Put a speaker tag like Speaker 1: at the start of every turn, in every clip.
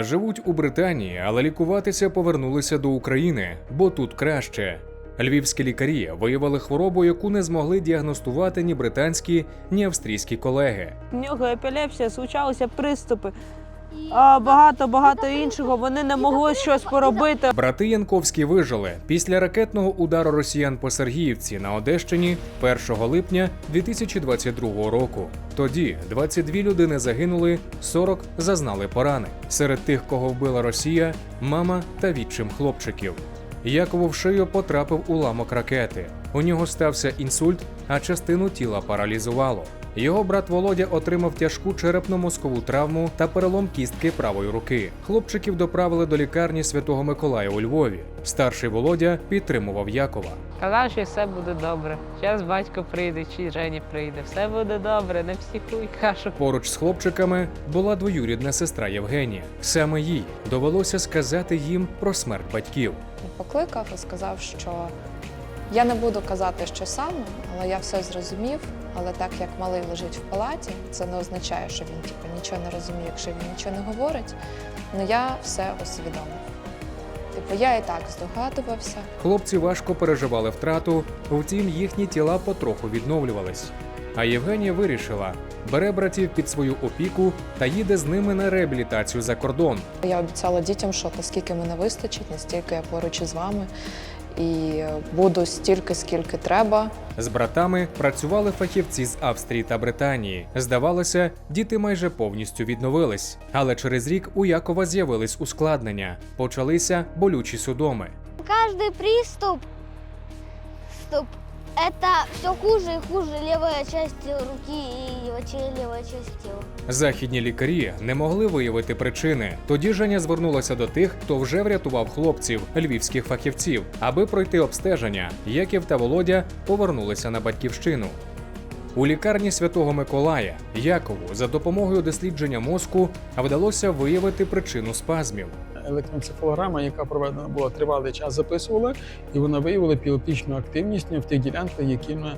Speaker 1: Живуть у Британії, але лікуватися повернулися до України, бо тут краще. Львівські лікарі виявили хворобу, яку не змогли діагностувати ні британські, ні австрійські колеги.
Speaker 2: У нього епілепсія, случалися приступи. Багато багато іншого вони не могли щось поробити.
Speaker 1: Брати Янковські вижили після ракетного удару росіян по Сергіївці на Одещині 1 липня 2022 року. Тоді 22 людини загинули, 40 зазнали порани. Серед тих, кого вбила Росія, мама та відчим хлопчиків. Якову в шию потрапив уламок ракети. У нього стався інсульт, а частину тіла паралізувало. Його брат Володя отримав тяжку черепно-мозкову травму та перелом кістки правої руки. Хлопчиків доправили до лікарні Святого Миколая у Львові. Старший Володя підтримував Якова.
Speaker 2: Казав, що все буде добре. Зараз батько прийде чи Жені прийде. Все буде добре, не психуй, кашу.
Speaker 1: Поруч з хлопчиками була двоюрідна сестра Євгенія. Саме їй довелося сказати їм про смерть батьків.
Speaker 3: покликав і сказав, що я не буду казати, що саме, але я все зрозумів. Але так як малий лежить в палаті, це не означає, що він типу, нічого не розуміє, якщо він нічого не говорить. Ну я все усвідомив. Типу, я і так здогадувався.
Speaker 1: Хлопці важко переживали втрату, втім їхні тіла потроху відновлювались. А Євгенія вирішила, бере братів під свою опіку та їде з ними на реабілітацію за кордон.
Speaker 3: Я обіцяла дітям, що наскільки мене вистачить, настільки я поруч із вами. І буду стільки, скільки треба.
Speaker 1: З братами працювали фахівці з Австрії та Британії. Здавалося, діти майже повністю відновились. Але через рік у Якова з'явились ускладнення. Почалися болючі судоми.
Speaker 4: Кожний приступ, это все хуже и хуже левая часть руки и вообще левая тела.
Speaker 1: Західні лікарі не могли виявити причини. Тоді Женя звернулася до тих, хто вже врятував хлопців, львівських фахівців, аби пройти обстеження. Яків та Володя повернулися на батьківщину. У лікарні Святого Миколая Якову за допомогою дослідження мозку вдалося виявити причину спазмів.
Speaker 5: Електроенцефалограма, яка проведена була тривалий час, записувала, і вона виявила епілептичну активність в тих ділянках, які ми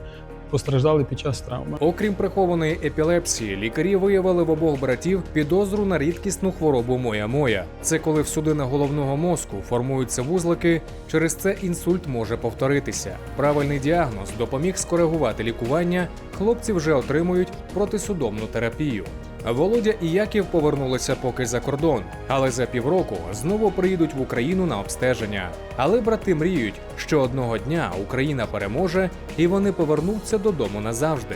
Speaker 5: постраждали під час травми.
Speaker 1: Окрім прихованої епілепсії, лікарі виявили в обох братів підозру на рідкісну хворобу моя-моя. Це коли в судинах головного мозку формуються вузлики, через це інсульт може повторитися. Правильний діагноз допоміг скоригувати лікування. Хлопці вже отримують протисудомну терапію. Володя і Яків повернулися поки за кордон, але за півроку знову приїдуть в Україну на обстеження. Але брати мріють, що одного дня Україна переможе і вони повернуться додому назавжди.